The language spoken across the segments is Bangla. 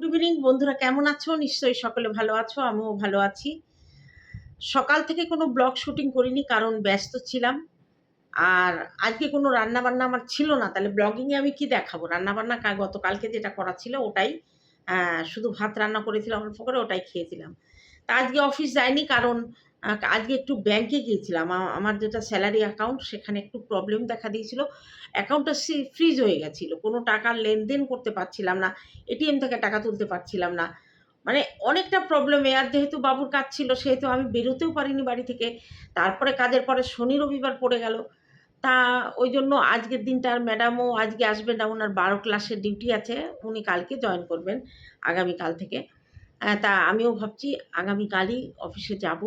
গুড ইভিনিং, বন্ধুরা কেমন আছো? নিশ্চয়ই সকলে ভালো আছো, আমিও ভালো আছি। সকাল থেকে কোনো ব্লগ শুটিং করিনি, কারণ ব্যস্ত ছিলাম। আর আজকে কোনো রান্না বান্না আমার ছিল না, তাহলে ব্লগিংয়ে আমি কি দেখাবো? রান্না বান্না গতকালকে যেটা করা ছিল ওটাই শুধু ভাত রান্না করেছিলাম অল্প করে, ওটাই খেয়েছিলাম। তা আজকে অফিস যাইনি, কারণ আজকে একটু ব্যাংকে গিয়েছিলাম। আমার যেটা স্যালারি অ্যাকাউন্ট সেখানে একটু প্রবলেম দেখা দিয়েছিল। অ্যাকাউন্টটা ফ্রিজ হয়ে গেছিল। কোনো টাকার লেনদেন করতে পারছিলাম না। এটিএম থেকে টাকা তুলতে পারছিলাম না। মানে অনেকটা প্রবলেম আর যেহেতু বাবুর কাজ ছিল, সেহেতু আমি বেরোতেও পারিনি বাড়ি থেকে। তারপরে কাজের পরে শনি রবিবার পড়ে গেল। তা ওই জন্য আজকের দিনটা আর ম্যাডামও আজকে আসবেন না। ওনার বারো ক্লাসের ডিউটি আছে। উনি কালকে জয়েন করবেন, আগামীকাল থেকে। তা আমিও ভাবছি আগামীকালই অফিসে যাব।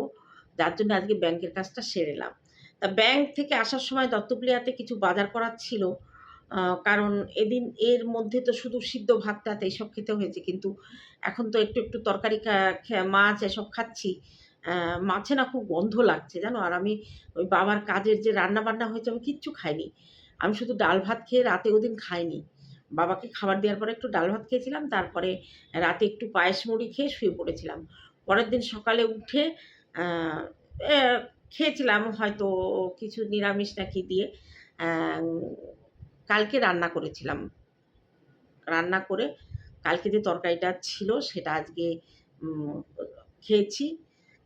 যার জন্য আজকে ব্যাংকের কাজটা সেরেলাম তা ব্যাংক থেকে আসার সময় দত্তপ্রিয়াতে কিছু বাজার করার ছিল কারণ এদিন এর মধ্যে তো শুধু সিদ্ধ ভাত টাত এইসব খেতে হয়েছে, কিন্তু এখন তো একটু একটু তরকারি মাছ এসব খাচ্ছি। মাছে না খুব গন্ধ লাগছে, জানো? আর আমি ওই বাবার কাজের যে রান্না বান্না হয়েছে আমি কিচ্ছু খাইনি। আমি শুধু ডাল ভাত খেয়ে রাতে ওদিন খাইনি। বাবাকে খাবার দেওয়ার পরে একটু ডাল ভাত খেয়েছিলাম, তারপরে রাতে একটু পায়েস মুড়ি খেয়ে শুয়ে পড়েছিলাম। পরের দিন সকালে উঠে খেয়েছিলাম হয়তো কিছু নিরামিষ নাকি দিয়ে। কালকে রান্না করেছিলাম। রান্না করে কালকে যে তরকারিটা ছিল সেটা আজকে খেয়েছি,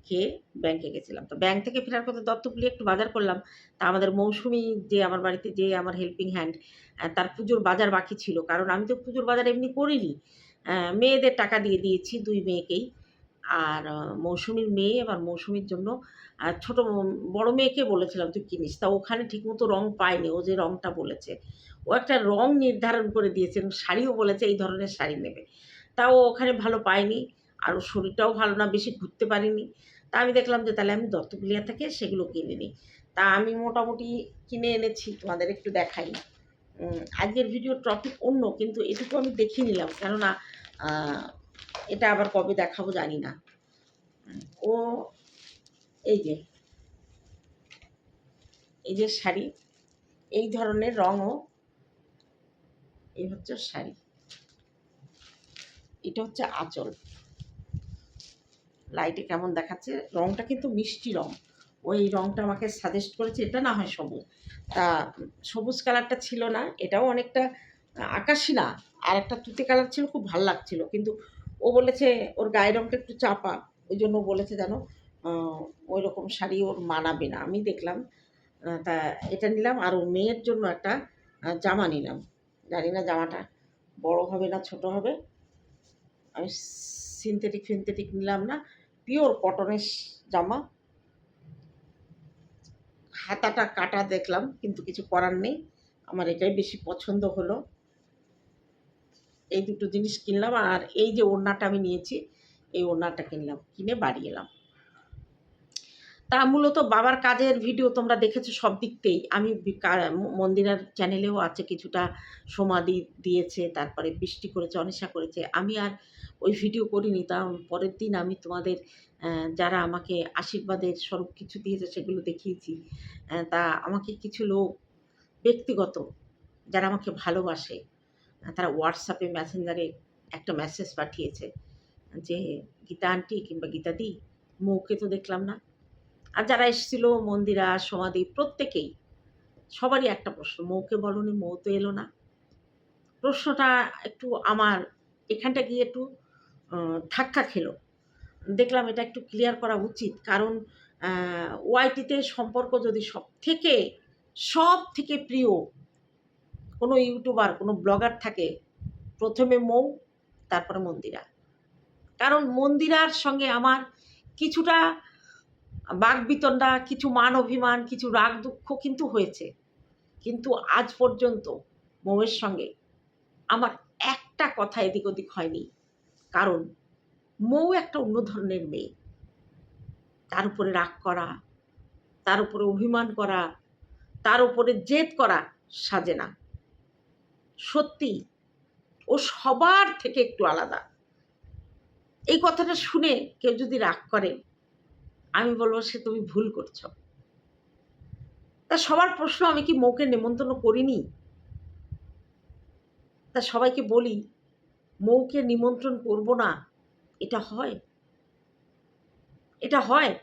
খেয়ে ব্যাংকে গেছিলাম। তো ব্যাংক থেকে ফেরার কথা দত্তপুলি একটু বাজার করলাম। তা আমাদের মৌসুমি যে আমার বাড়িতে যে আমার হেল্পিং হ্যান্ড তার পুজোর বাজার বাকি ছিল। কারণ আমি তো পুজোর বাজার এমনি করিনি। মেয়েদের টাকা দিয়ে দিয়েছি দুই মেয়েকেই। আর মৌসুমীর মেয়ে এবার মৌসুমীর জন্য আর ছোটো বড় মেয়েকে বলেছিলাম, তুই কিনিস। তা ওখানে ঠিকমতো রং পায়নি, ও যে রংটা বলেছে। ও একটা রং নির্ধারণ করে দিয়েছে, শাড়িও বলেছে, এই ধরনের শাড়ি নেবে। তাও ওখানে ভালো পায়নি, আর ওর শরীরটাও ভালো না, বেশি ঘুরতে পারিনি। তা আমি দেখলাম যে, তাহলে আমি দত্তগুলিয়া থেকে সেগুলো কিনে নিই। তা আমি মোটামুটি কিনে এনেছি, তোমাদের একটু দেখাই। আজকের ভিডিও টপিক অন্য, কিন্তু এটুকু আমি দেখে নিলাম। কেননা এটা আবার কবে দেখাবো জানি না। ও, এই যে। এই যে শাড়ি, এই ধরনের রঙও এই হচ্ছে শাড়ি। এটা হচ্ছে আঁচল। লাইটে কেমন দেখাচ্ছে? রংটা কিন্তু মিষ্টি রং। ওই রংটা আমাকে সাজেস্ট করেছে, এটা না হয় সবুজ। তা সবুজ কালারটা ছিল না, এটাও অনেকটা আকাশি না। আর একটা তুতে কালার ছিল, খুব ভালো লাগছিল। কিন্তু ও বলেছে, ওর গায়ের রংটা একটু চাপা। ওই জন্য ও বলেছে যেন ওই রকম শাড়ি ওর মানাবে না। আমি দেখলাম তা এটা নিলাম আর ওর মেয়ের জন্য একটা জামা নিলাম। জানি না জামাটা বড় হবে না ছোট হবে। আমি সিনথেটিক ফিনথেটিক নিলাম না, পিওর কটনের জামা। হাতাটা কাটা দেখলাম, কিন্তু কিছু করার নেই। আমার এটাই বেশি পছন্দ হলো। এই দুটো জিনিস কিনলাম আর এই যে ওড়নাটা আমি নিয়েছি, এই ওড়নাটা কিনলাম, কিনে বাড়ি এলাম। তা মূলত বাবার কাজের ভিডিও তোমরা দেখেছ সব দিকতেই। আমি মন্দিরার চ্যানেলেও আছে কিছুটা সমাধি দিয়েছে, তারপরে বৃষ্টি করেছে, অনিশা করেছে। আমি আর ওই ভিডিও করিনি, তা পরের দিন আমি তোমাদের যারা আমাকে আশীর্বাদের স্বরূপ কিছু দিয়েছে সেগুলো দেখিয়েছি। তা আমাকে কিছু লোক, ব্যক্তিগত, যারা আমাকে ভালোবাসে তারা হোয়াটসঅ্যাপে মেসেঞ্জারে একটা মেসেজ পাঠিয়েছে যে, গীতা আন্টি কিংবা গীতাদি মৌকে তো দেখলাম না। আর যারা এসেছিল মন্দিরা, সমাধি, প্রত্যেকেই, সবারই একটা প্রশ্ন, মৌকে বলনি, মৌ তো এলো না? প্রশ্নটা একটু আমার, এখানটা গিয়ে একটু ধাক্কা খেলো। দেখলাম এটা একটু ক্লিয়ার করা উচিত, কারণ ওয়াইটিতে সম্পর্ক যদি সব থেকে সব থেকে প্রিয় কোনো ইউটিউবার, কোনো ব্লগার থাকে, প্রথমে মৌ, তারপরে মন্দিরা। কারণ মন্দিরার সঙ্গে আমার কিছুটা বাগবিতণ্ডা কিছু মান অভিমান, কিছু রাগ দুঃখ কিন্তু হয়েছে। কিন্তু আজ পর্যন্ত মৌয়ের সঙ্গে আমার একটা কথা এদিক ওদিক হয়নি। কারণ মৌ একটা অন্য ধরনের মেয়ে। তার উপরে রাগ করা, তার উপরে অভিমান করা, তার উপরে জেদ করা সাজে না। সত্যি ও সবার থেকে একটু আলাদা। এই কথাটা শুনে কেউ যদি রাগ করে, আমি বলব, সে তুমি ভুল করছ। তা সবার প্রশ্ন আমি কি মৌকে নেমন্তন্ন করিনি? তা সবাইকে বলি, মৌকে নিমন্ত্রণ করব না, এটা হয়। এটা হয়।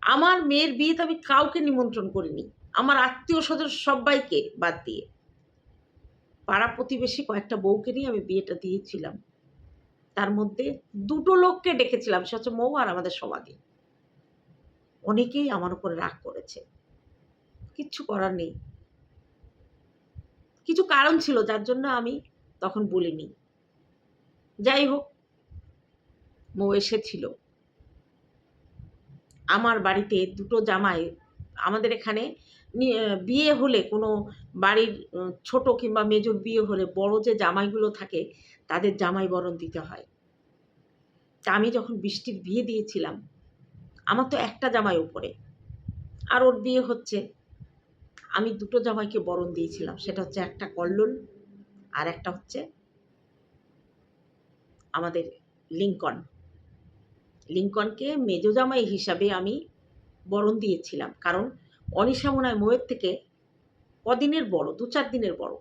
আমার মেয়ের বিয়েতে আমি কাউকে নিমন্ত্রণ করিনি। আমার আত্মীয় স্বজন সবাইকে বাদ দিয়ে। পাড়া প্রতিবেশী কয়েকটা বউকে নিয়ে আমি বিয়েটা দিয়েছিলাম। তার মধ্যে দুটো লোককে ডেকেছিলাম, সে হচ্ছে মৌ আর আমাদের সমাধি অনেকেই আমার উপরে রাগ করেছে। কিচ্ছু করার নেই। কিছু কারণ ছিল, যার জন্য আমি তখন বলিনি। যাই হোক, মৌ এসেছিল। আমার বাড়িতে দুটো জামাই আমাদের এখানে বিয়ে হলে কোনো বাড়ির ছোট কিংবা মেজর বিয়ে হলে বড় যে জামাইগুলো থাকে, তাদের জামাই বরণ দিতে হয়। তা আমি যখন বৃষ্টির বিয়ে দিয়েছিলাম, আমার তো একটা জামাই উপরে। আর ওর বিয়ে হচ্ছে, আমি দুটো জামাইকে বরণ দিয়েছিলাম, সেটা হচ্ছে একটা কল্লোল আর একটা হচ্ছে আমাদের লিঙ্কন। লিঙ্কনকে মেজো জামাই হিসাবে আমি বরণ দিয়েছিলাম। কারণ অনিশা মনে হয় মোয়ের থেকে কদিনের বড়, দু চার দিনের বড়।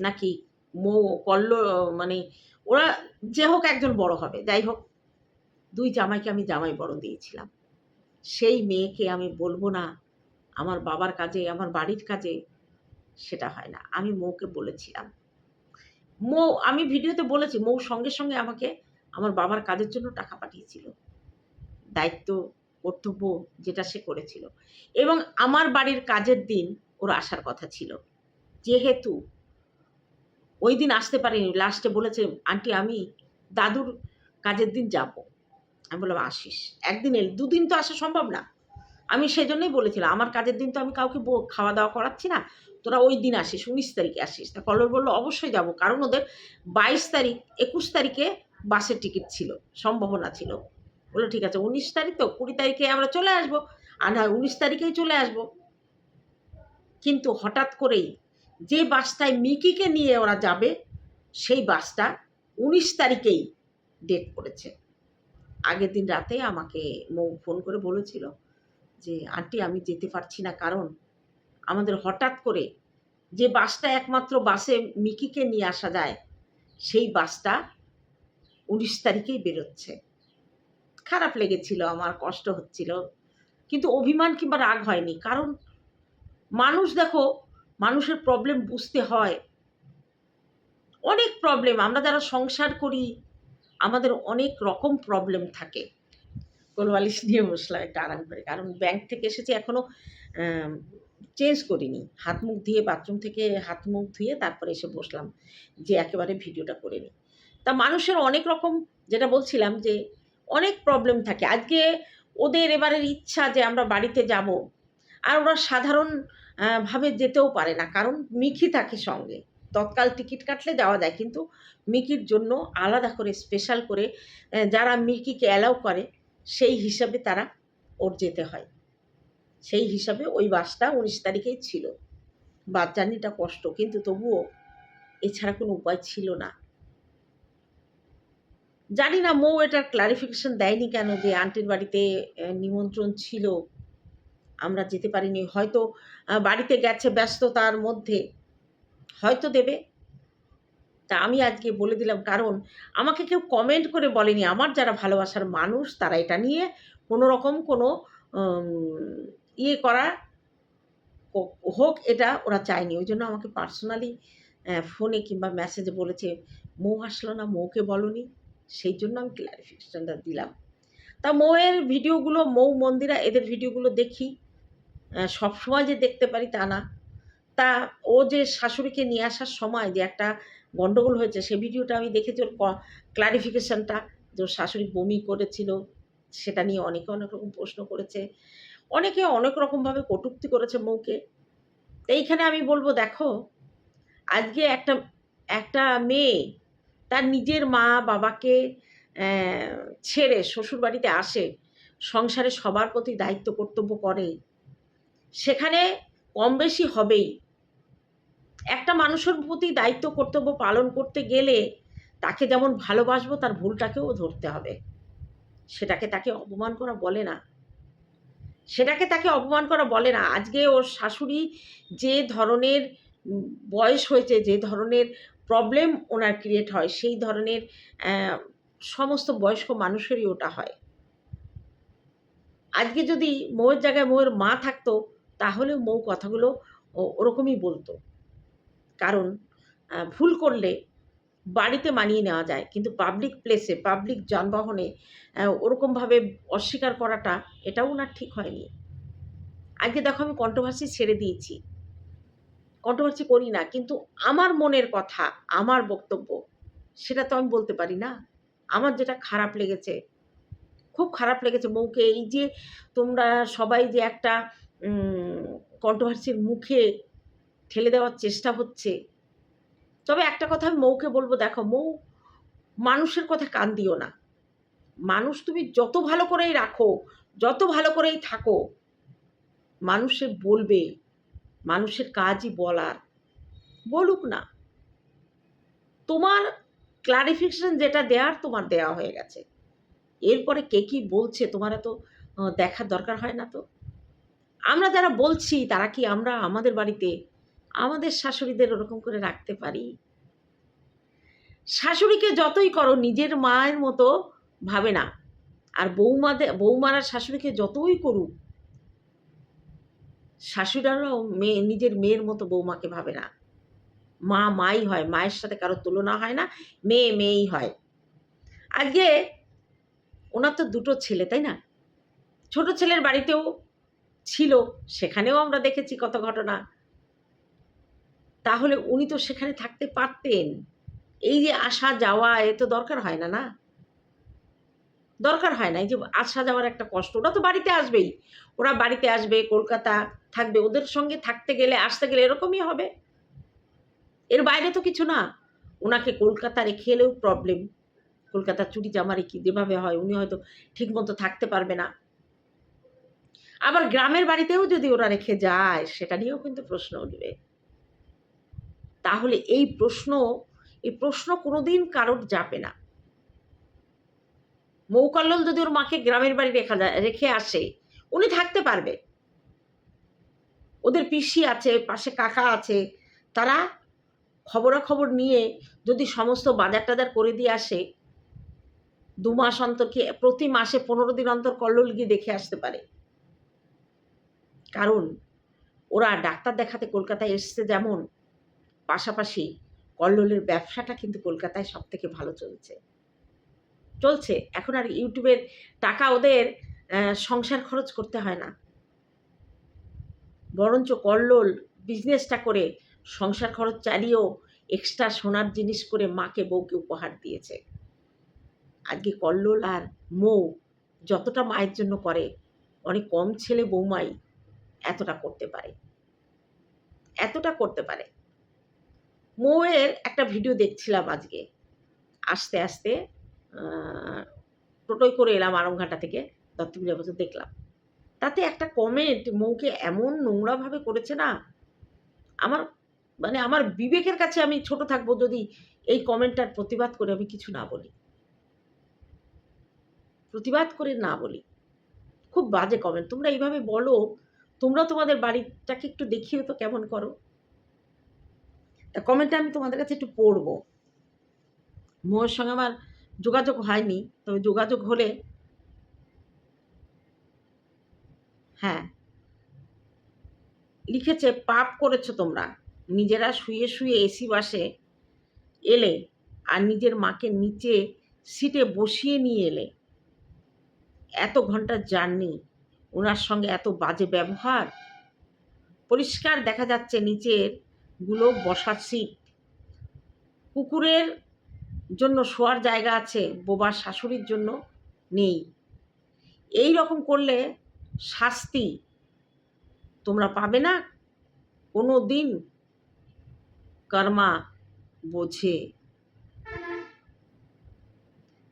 নাকি মো, কল্ল মানে ওরা যে হোক একজন বড় হবে। যাই হোক, দুই জামাইকে আমি জামাই বরণ দিয়েছিলাম। সেই মেয়েকে আমি বলব না, আমার বাবার কাজে, আমার বাড়ির কাজে সেটা হয় না। আমি মৌকে বলেছিলাম। মৌ, আমি ভিডিওতে বলেছি, মৌ সঙ্গে সঙ্গে আমাকে, আমার বাবার কাজের জন্য টাকা পাঠিয়েছিল। দায়িত্ব, কর্তব্য যেটা সে করেছিল। এবং আমার বাড়ির কাজের দিন ওর আসার কথা ছিল। যেহেতু ওই দিন আসতে পারিনি লাস্টে বলেছে, আন্টি, আমি দাদুর কাজের দিন যাব। আমি বললাম, আসিস। একদিন এলে, দুদিন তো আসা সম্ভব না। আমি সেই জন্যই বলেছিলাম, আমার কাজের দিন তো আমি কাউকে খাওয়া দাওয়া করাচ্ছি না। তোরা ওই দিন আসিস, উনিশ তারিখে আসিস। তা কলর বলল, অবশ্যই যাব। কারণ ওদের বাইশ তারিখ, একুশ তারিখে বাসের টিকিট ছিল, সম্ভাবনা ছিল। বলল, ঠিক আছে, উনিশ তারিখ তো, কুড়ি তারিখে আমরা চলে আসব। আর না, উনিশ তারিখেই চলে আসব। কিন্তু হঠাৎ করেই যে বাসটায় মিকিকে নিয়ে ওরা যাবে, সেই বাসটা উনিশ তারিখেই ডেট করেছে। আগের দিন রাতে আমাকে মৌ ফোন করে বলেছিল যে, আন্টি, আমি যেতে পারছি না, কারণ আমাদের হঠাৎ করে যে বাসটা একমাত্র বাসে মিকিকে নিয়ে আসা যায়, সেই বাসটা উনিশ তারিখেই বেরোচ্ছে। খারাপ লেগেছিল, আমার কষ্ট হচ্ছিল। কিন্তু অভিমান কিংবা রাগ হয়নি, কারণ মানুষ দেখো, মানুষের প্রবলেম বুঝতে হয়। অনেক প্রবলেম আমরা যারা সংসার করি, আমাদের অনেক রকম প্রবলেম থাকে। কোলবালিশ নিয়ে বসলাম একটা আরাম করে কারণ ব্যাংক থেকে এসেছি এখনও চেঞ্জ করিনি। হাত মুখ ধুয়ে বাথরুম থেকে হাত মুখ ধুয়ে তারপরে এসে বসলাম যে একেবারে ভিডিওটা করে নিই তা মানুষের অনেক রকম, যেটা বলছিলাম যে অনেক প্রবলেম থাকে। আজকে ওদের এবারের ইচ্ছা যে আমরা বাড়িতে যাব, আর ওরা সাধারণ ভাবে যেতেও পারে না। কারণ মিকি থাকে সঙ্গে। তৎকাল টিকিট কাটলে যাওয়া যায়, কিন্তু মিকির জন্য আলাদা করে স্পেশাল করে যারা মিকিকে অ্যালাউ করে, সেই হিসাবে তারা ওর যেতে হয়। সেই হিসাবে ওই বাসটা উনিশ তারিখেই ছিল। বাস জার্নিটা কষ্ট, কিন্তু তবুও এছাড়া কোনো উপায় ছিল না। জানি না, মৌ এটার ক্লারিফিকেশন দেয়নি কেন যে আন্টির বাড়িতে নিমন্ত্রণ ছিল? আমরা যেতে পারিনি। হয়তো বাড়িতে গেছে ব্যস্ততার মধ্যে। হয়তো দেবে। তা আমি আজকে বলে দিলাম, কারণ আমাকে কেউ কমেন্ট করে বলেনি। আমার যারা ভালোবাসার মানুষ, তারা এটা নিয়ে কোনো রকম কোনো ইয়ে করা হোক, এটা ওরা চায়নি। ওই জন্য আমাকে পার্সোনালি ফোনে কিংবা মেসেজে বলেছে, মৌ আসলো না, মৌকে বলনি। সেই জন্য আমি ক্লারিফিকেশনটা দিলাম। তা মৌয়ের ভিডিওগুলো, মৌ মন্দিরা এদের ভিডিওগুলো দেখি। সব সময় যে দেখতে পারি তা না। তা ও যে শাশুড়িকে নিয়ে আসার সময় যে একটা গন্ডগোল হয়েছে, সে ভিডিওটা আমি দেখেছি ওর ক্লারিফিকেশনটা যে শাশুড়ি বমি করেছিল, সেটা নিয়ে অনেকে অনেক রকম প্রশ্ন করেছে। অনেকে অনেক রকমভাবে কটুক্তি করেছে মৌকে। এইখানে আমি বলব, দেখো, আজকে একটা একটা মেয়ে তার নিজের মা বাবাকে ছেড়ে শ্বশুর বাড়িতে আসে, সংসারে সবার প্রতি দায়িত্ব কর্তব্য করে। সেখানে কম বেশি হবেই। একটা মানুষের প্রতি দায়িত্ব কর্তব্য পালন করতে গেলে তাকে যেমন ভালোবাসবো, তার ভুলটাকেও ধরতে হবে। সেটাকে তাকে অপমান করা বলে না। সেটাকে তাকে অপমান করা বলে না। আজকে ওর শাশুড়ি যে ধরনের বয়স হয়েছে, যে ধরনের প্রবলেম ওনার ক্রিয়েট হয়, সেই ধরনের সমস্ত বয়স্ক মানুষেরই ওটা হয়। আজকে যদি মৌয়ের জায়গায় মৌয়ের মা থাকতো, তাহলে মৌ কথাগুলো ওরকমই বলতো। কারণ ভুল করলে বাড়িতে মানিয়ে নেওয়া যায়, কিন্তু পাবলিক প্লেসে পাবলিক যানবাহনে ওরকমভাবে অস্বীকার করাটা, এটাও ওনার ঠিক হয়নি। আজকে দেখো আমি কন্ট্রোভার্সি ছেড়ে দিয়েছি। কন্ট্রোভার্সি করি না, কিন্তু আমার মনের কথা, আমার বক্তব্য, সেটা তো আমি বলতে পারি না। আমার যেটা খারাপ লেগেছে, খুব খারাপ লেগেছে মৌকে এই যে তোমরা সবাই যে একটা কন্ট্রোভার্সির মুখে ঠেলে দেওয়ার চেষ্টা হচ্ছে, তবে একটা কথা আমি মৌকে বলব, দেখো মৌ মানুষের কথা কান দিও না। মানুষ তুমি যত ভালো করেই রাখো, যত ভালো করেই থাকো, মানুষে বলবে মানুষের কাজই বলার। বলুক না। তোমার ক্লারিফিকেশন যেটা দেওয়ার তোমার দেওয়া হয়ে গেছে। এরপরে কে কি বলছে, তোমার এত দেখার দরকার হয় না তো? আমরা যারা বলছি, তারা কি আমরা আমাদের বাড়িতে, আমাদের শাশুড়িদের ওরকম করে রাখতে পারি? শাশুড়িকে যতই করো, নিজের মায়ের মতো ভাবে না। আর বৌমাদের বৌমারা শাশুড়িকে যতই করুক শাশুড়ারাও মেয়ে, নিজের মেয়ের মতো বৌমাকে ভাবে না। মা মাই হয়, মায়ের সাথে কারও তুলনা হয় না, মেয়ে মেয়েই হয়। আজকে ওনার তো দুটো ছেলে, তাই না? ছোট ছেলের বাড়িতেও ছিল, সেখানেও আমরা দেখেছি কত ঘটনা। তাহলে উনি তো সেখানে থাকতে পারতেন। এই যে আসা যাওয়া, এ তো দরকার হয় না না? দরকার হয় না। এই যে আসা যাওয়ার একটা কষ্ট, ওরা তো বাড়িতে আসবেই। ওরা বাড়িতে আসবে, কলকাতা থাকবে, ওদের সঙ্গে থাকতে গেলে, আসতে গেলে এরকমই হবে। এর বাইরে তো কিছু না। ওনাকে কলকাতা রেখে এলেও প্রবলেম কলকাতা চুরি জামা রেখে যেভাবে হয়, উনি হয়তো ঠিকমতো থাকতে পারবে না। আবার গ্রামের বাড়িতেও যদি ওরা রেখে যায়, সেটা নিয়েও কিন্তু প্রশ্ন উঠবে। তাহলে এই প্রশ্ন এই প্রশ্ন কোনোদিন কারোর যাবে না। মৌকল্লল যদি ওর মাকে গ্রামের বাড়ি রেখা যায়, রেখে আসে, উনি থাকতে পারবে। ওদের পিসি আছে, পাশে কাকা আছে, তারা খবরাখবর নিয়ে যদি সমস্ত বাজার টাজার করে দিয়ে আসে, দু মাস অন্তর কি, প্রতি মাসে পনেরো দিন অন্তর কল্লোল গিয়ে দেখে আসতে পারে। কারণ ওরা ডাক্তার দেখাতে কলকাতায় এসছে যেমন, পাশাপাশি কল্লোলের ব্যবসাটা কিন্তু কলকাতায় সব থেকে ভালো চলছে। চলছে। এখন আর ইউটিউবের টাকা ওদের সংসার খরচ করতে হয় না। বরঞ্চ কল্লোল বিজনেসটা করে সংসার খরচ চালিয়েও এক্সট্রা সোনার জিনিস করে মাকে বউকে উপহার দিয়েছে। আজকে কল্লোল আর মৌ যতটা মায়ের জন্য করে, অনেক কম ছেলে বৌমাই এতটা করতে পারে। এতটা করতে পারে। মৌয়ের একটা ভিডিও দেখছিলাম আজকে। আস্তে আস্তে টোটোয় করে এলাম আরমঘাটা থেকে দত্তবিলা বছর দেখলাম। তাতে একটা কমেন্ট মৌকে এমন নোংরাভাবে করেছে না, আমার মানে আমার বিবেকের কাছে আমি ছোট থাকব যদি এই কমেন্টটার প্রতিবাদ করে আমি কিছু না বলি। প্রতিবাদ করে না বলি। খুব বাজে কমেন্ট তোমরা এইভাবে বলো, তোমরা তোমাদের বাড়িটাকে একটু দেখিও তো কেমন করো। তা কমেন্টটা আমি তোমাদের কাছে একটু পড়ব। মোয়ের সঙ্গে আমার যোগাযোগ হয়নি, তবে যোগাযোগ হলে হ্যাঁ। লিখেছে, পাপ করেছ তোমরা। নিজেরা শুয়ে শুয়ে এসি বাসে এলে আর নিজের মাকে নিচে সিটে বসিয়ে নিয়ে এলে। এত ঘণ্টার জার্নি ওনার সঙ্গে এত বাজে ব্যবহার? পরিষ্কার দেখা যাচ্ছে, নিচেরগুলো বসার সিট। কুকুরের জন্য শোয়ার জায়গা আছে, বোবার শাশুড়ির জন্য নেই। এই রকম করলে শাস্তি তোমরা পাবে না। কোনো দিন কর্মা বোঝে।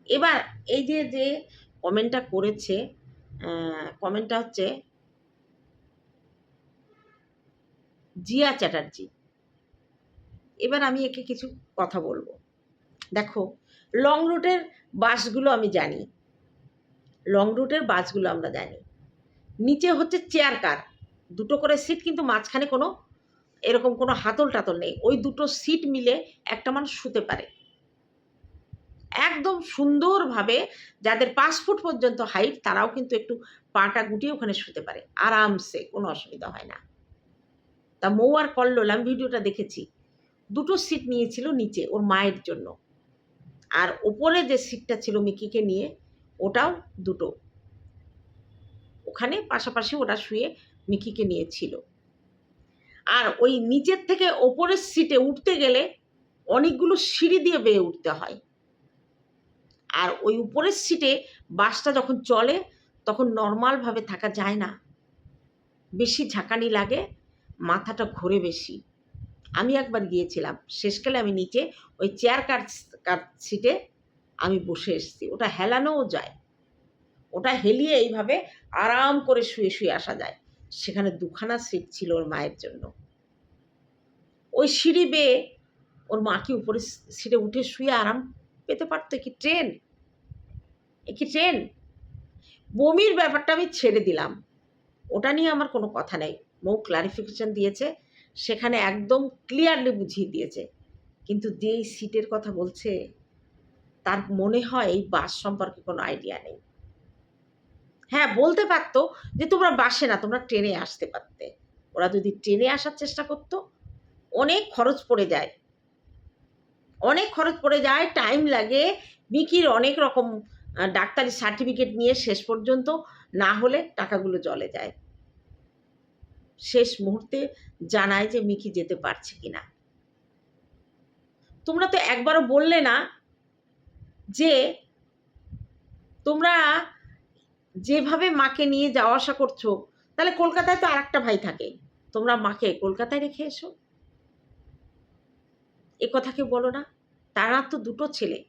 এবার এই যে যে কমেন্টটা করেছে কমেন্টটা হচ্ছে জিয়া চ্যাটার্জি। এবার আমি একে কিছু কথা বলব। দেখো লং রুটের বাসগুলো আমি জানি। লং রুটের বাসগুলো আমরা জানি। নিচে হচ্ছে চেয়ার কার দুটো করে সিট কিন্তু মাঝখানে কোনো এরকম কোনো হাতল টাতল নেই। ওই দুটো সিট মিলে একটা মানুষ শুতে পারে। একদম সুন্দরভাবে যাদের পাঁচ ফুট পর্যন্ত হাইট তারাও কিন্তু একটু পাটা গুটিয়ে ওখানে শুতে পারে। আরামসে, কোনো অসুবিধা হয় না। তা মৌ আর কল্লোল, আমি ভিডিওটা দেখেছি। দুটো সিট নিয়েছিল নিচে ওর মায়ের জন্য। আর ওপরে যে সিটটা ছিল মিকিকে নিয়ে, ওটাও দুটো। ওখানে পাশাপাশি ওরা শুয়ে মিকিকে নিয়েছিল। আর ওই নিচের থেকে ওপরের সিটে উঠতে গেলে অনেকগুলো সিঁড়ি দিয়ে বেয়ে উঠতে হয়। আর ওই উপরের সিটে বাসটা যখন চলে, তখন নর্মালভাবে থাকা যায় না। বেশি ঝাঁকানি লাগে, মাথাটা ঘোরে বেশি। আমি একবার গিয়েছিলাম। শেষকালে আমি নিচে ওই চেয়ার কার কার সিটে আমি বসে এসেছি। ওটা হেলানোও যায়। ওটা হেলিয়ে এইভাবে আরাম করে শুয়ে শুয়ে আসা যায়। সেখানে দুখানা সিট ছিল ওর মায়ের জন্য। ওই সিঁড়ি বেয়ে ওর মাকে উপরে সিটে উঠে শুয়ে আরাম পেতে পারতো? কি ট্রেন এ কি ট্রেন বমির ব্যাপারটা আমি ছেড়ে দিলাম। ওটা নিয়ে আমার কোনো কথা নেই। মৌ ক্লারিফিকেশন দিয়েছে। সেখানে একদম ক্লিয়ারলি বুঝিয়ে দিয়েছে। কিন্তু যেই সিটের কথা বলছে, তার মনে হয় এই বাস সম্পর্কে কোনো আইডিয়া নেই। হ্যাঁ বলতে পারতো যে তোমরা বাসে না, তোমরা ট্রেনে আসতে পারতে। ওরা যদি ট্রেনে আসার চেষ্টা করতো, অনেক খরচ পড়ে যায়। অনেক খরচ পড়ে যায় টাইম লাগে বিকির অনেক রকম ডাক্তারি সার্টিফিকেট নিয়ে শেষ পর্যন্ত না হলে টাকাগুলো জলে যায়। শেষ মুহূর্তে জানায় যে মিকি যেতে পারছে কিনা। তোমরা তো একবারও বললে না যে তোমরা যেভাবে মাকে নিয়ে যাওয়া আসা করছ, তাহলে কলকাতায় তো আর একটা ভাই থাকে। তোমরা মাকে কলকাতায় রেখে এসো। এ কথা কেউ বলো না। তারা তো দুটো ছেলে।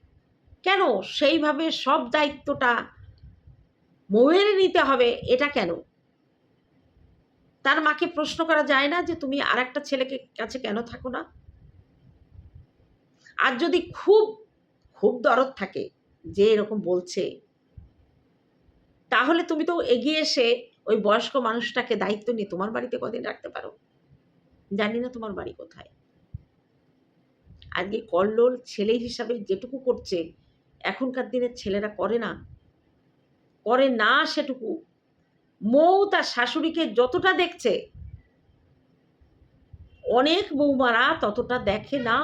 কেন? সেইভাবে সব দায়িত্বটা মৌয়ের নিতে হবে, এটা কেন? তার মাকে প্রশ্ন করা যায় না যে তুমি আর একটা ছেলেকে কাছে কেন থাকো না? আর যদি খুব খুব দরদ থাকে যে এরকম বলছে, তাহলে তুমি তো এগিয়ে এসে ওই বয়স্ক মানুষটাকে দায়িত্ব নিয়ে তোমার বাড়িতে কদিন রাখতে পারো? জানি না তোমার বাড়ি কোথায়। আজকে কল্লোল ছেলে হিসাবে যেটুকু করছে, এখনকার দিনের ছেলেরা করে না। করে না সেটুকু। মৌ তার শাশুড়িকে যতটা দেখছে, অনেক বৌমারা ততটা দেখে না।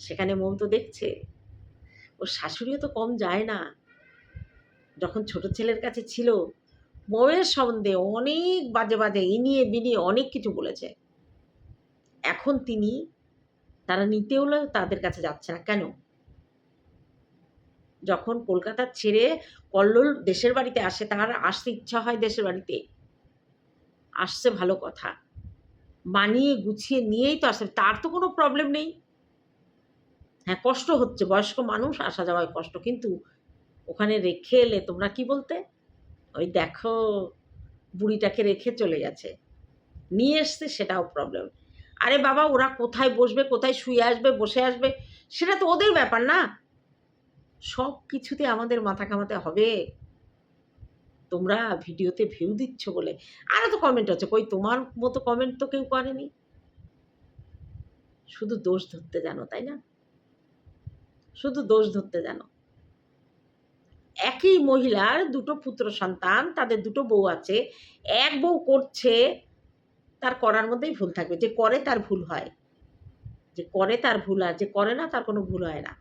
সেখানে মৌ তো দেখছে। ওর শাশুড়িও তো কম যায় না। যখন ছোট ছেলের কাছে ছিল মৌয়ের সম্বন্ধে অনেক বাজে বাজে ইনিয়ে বিনিয়ে অনেক কিছু বলেছে। এখন তিনি তারা নিতে হলেও তাদের কাছে যাচ্ছে না। কেন? যখন কলকাতা ছেড়ে কল্লোল দেশের বাড়িতে আসে, তার আসতে ইচ্ছা হয় দেশের বাড়িতে। আসছে ভালো কথা। মানিয়ে গুছিয়ে নিয়েই তো আসে তার তো কোনো প্রবলেম নেই। হ্যাঁ কষ্ট হচ্ছে। বয়স্ক মানুষ আসা যাওয়ায় কষ্ট। কিন্তু ওখানে রেখে এলে তোমরা কি বলতে? ওই দেখো বুড়িটাকে রেখে চলে গেছে। নিয়ে এসছে, সেটাও প্রবলেম আরে বাবা, ওরা কোথায় বসবে, কোথায় শুয়ে আসবে, বসে আসবে, সেটা তো ওদের ব্যাপার না। সব কিছুতে আমাদের মাথা কামাতে হবে। তোমরা ভিডিওতে ভিউ দিচ্ছ বলে। আরও তো কমেন্ট হচ্ছে কই, তোমার মতো কমেন্ট তো কেউ করেনি। শুধু দোষ ধরতে জানো, তাই না? শুধু দোষ ধরতে জানো। একই মহিলার দুটো পুত্র সন্তান, তাদের দুটো বউ আছে, এক বউ করছে, তার করার মধ্যেই ভুল থাকবে। যে করে তার ভুল হয়। যে করে তার ভুল হয়, যে করে না তার কোনো ভুল হয় না।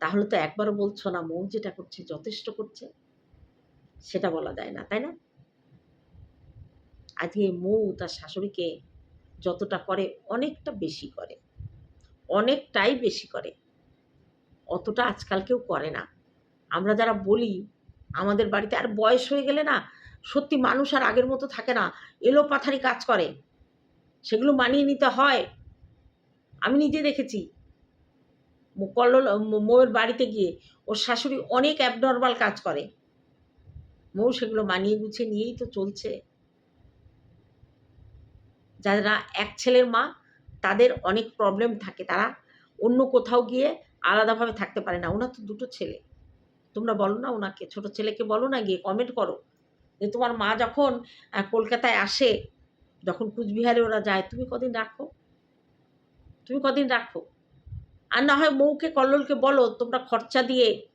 তাহলে তো একবারও বলছো না, মৌ যেটা করছে যথেষ্ট করছে। সেটা বলা যায় না, তাই না? আজকে মৌ তার শাশুড়িকে যতটা করে, অনেকটা বেশি করে। অনেকটাই বেশি করে। অতটা আজকাল কেউ করে না। আমরা যারা বলি, আমাদের বাড়িতে আর বয়স হয়ে গেলে না, সত্যি মানুষ আর আগের মতো থাকে না, এলো পাথারি কাজ করে। সেগুলো মানিয়ে নিতে হয়। আমি নিজে দেখেছি। কল্লোল মৌয়ের বাড়িতে গিয়ে ওর শাশুড়ি অনেক অ্যাবনর্মাল কাজ করে। মৌ সেগুলো মানিয়ে গুছিয়ে নিয়েই তো চলছে। যারা এক ছেলের মা, তাদের অনেক প্রবলেম থাকে। তারা অন্য কোথাও গিয়ে আলাদাভাবে থাকতে পারে না। ওনার তো দুটো ছেলে। তোমরা বলো না ওনাকে। ছোট ছেলেকে বলো না, গিয়ে কমেন্ট করো। যে তোমার মা যখন কলকাতায় আসে, যখন কুচবিহারে ওরা যায়, তুমি কদিন রাখো? তুমি কদিন রাখো? আর না হয় বউকে কল্লোলকে বলো, তোমরা খরচা দিয়ে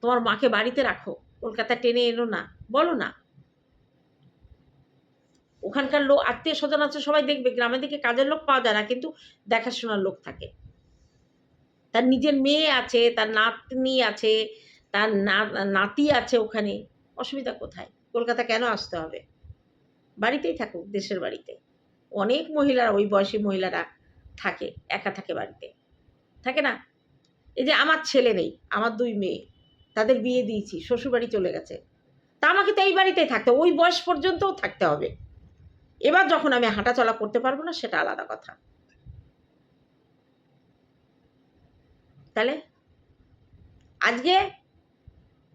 তোমার মাকে বাড়িতে রাখো। কলকাতা টেনে এনো না। বলো না। ওখানকার লোক আত্মীয় স্বজন আছে, সবাই দেখবে। গ্রামের দিকে কাজের লোক পাওয়া যায় না, কিন্তু দেখাশোনার লোক থাকে। তার নিজের মেয়ে আছে, তার নাতনি আছে, তার নাতি আছে ওখানে, অসুবিধা কোথায়? কলকাতা কেন আসতে হবে? বাড়িতেই থাকুক, দেশের বাড়িতে। অনেক মহিলারা, ওই বয়সী মহিলারা থাকে, একা থাকে বাড়িতে। থাকে না? এই যে আমার ছেলে নেই, আমার দুই মেয়ে, তাদের বিয়ে দিয়েছি, শ্বশুরবাড়ি চলে গেছে। তা আমাকে তো এই বাড়িতেই থাকতে ওই বয়স পর্যন্তও থাকতে হবে। এবার যখন আমি হাঁটাচলা করতে পারব না, সেটা আলাদা কথা। তাহলে আজকে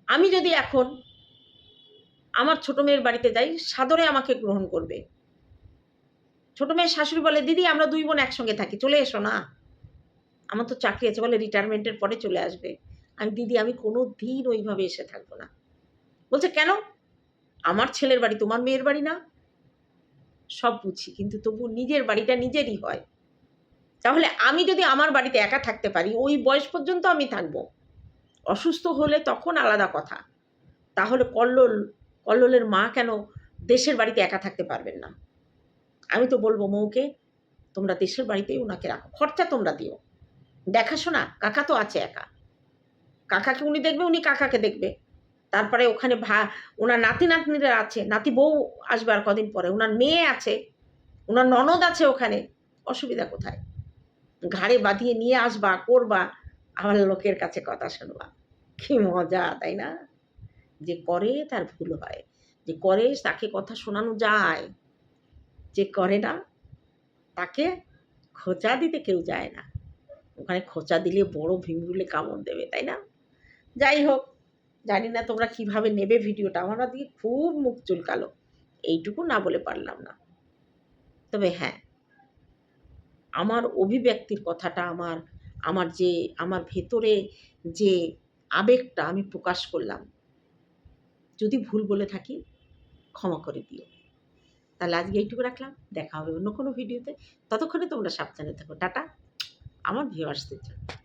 আমি যদি এখন আমার ছোট মেয়ের বাড়িতে যাই, সাদরে আমাকে গ্রহণ করবে। ছোট মেয়ের শাশুড়ি বলে, দিদি, আমরা দুই বোন একসঙ্গে থাকি, চলে এসো না। আমার তো চাকরি আছে বলে রিটায়ারমেন্টের পরে চলে আসবে। আমি, দিদি, আমি কোনো দিন ওইভাবে এসে থাকব না। বলছে, কেন? আমার ছেলের বাড়ি তোমার মেয়ের বাড়ি না? সব বুঝি, কিন্তু তবু নিজের বাড়িটা নিজেরই হয়। তাহলে আমি যদি আমার বাড়িতে একা থাকতে পারি, ওই বয়স পর্যন্ত আমি থাকব। অসুস্থ হলে তখন আলাদা কথা। তাহলে কল্লোল, কল্লোলের মা কেন দেশের বাড়িতে একা থাকতে পারবেন না? আমি তো বলব, মৌকে, তোমরা দেশের বাড়িতেই ওনাকে রাখো। খরচা তোমরা দিও। দেখাশোনা, কাকা তো আছে একা। কাকাকে উনি দেখবে, উনি কাকাকে দেখবে। তারপরে ওখানে ভা, ওনার নাতি নাতনিরা আছে, নাতি বউ আসবে আর কদিন পরে। ওনার মেয়ে আছে ওনার ননদ আছে ওখানে। অসুবিধা কোথায়? ঘাড়ে বাঁধিয়ে নিয়ে আসবা, করবা আবার লোকের কাছে কথা শুনবা। কি মজা, তাই না? যে করে তার ভুল হয়, যে করে তাকে কথা শোনানো যায়, যে করে না, তাকে খোঁচা দিতে কেউ যায় না। ওখানে খোঁচা দিলে বড় ভিমরুলে কামড় দেবে, তাই না? যাই হোক, জানি না তোমরা কীভাবে নেবে ভিডিওটা, আমার দিকে খুব মুখ চুলকালো, এইটুকু না বলে পারলাম না। তবে হ্যাঁ আমার অভিব্যক্তির কথাটা, আমার আমার যে, আমার ভেতরে যে আবেগটা আমি প্রকাশ করলাম, যদি ভুল বলে থাকি ক্ষমা করে দিও। তাহলে আজকে এইটুকু রাখলাম, দেখা হবে অন্য কোনো ভিডিওতে। ততক্ষণে তোমরা সাবধানে থাকো। টাটা, আমার ভিউয়ার্সদের জন্য।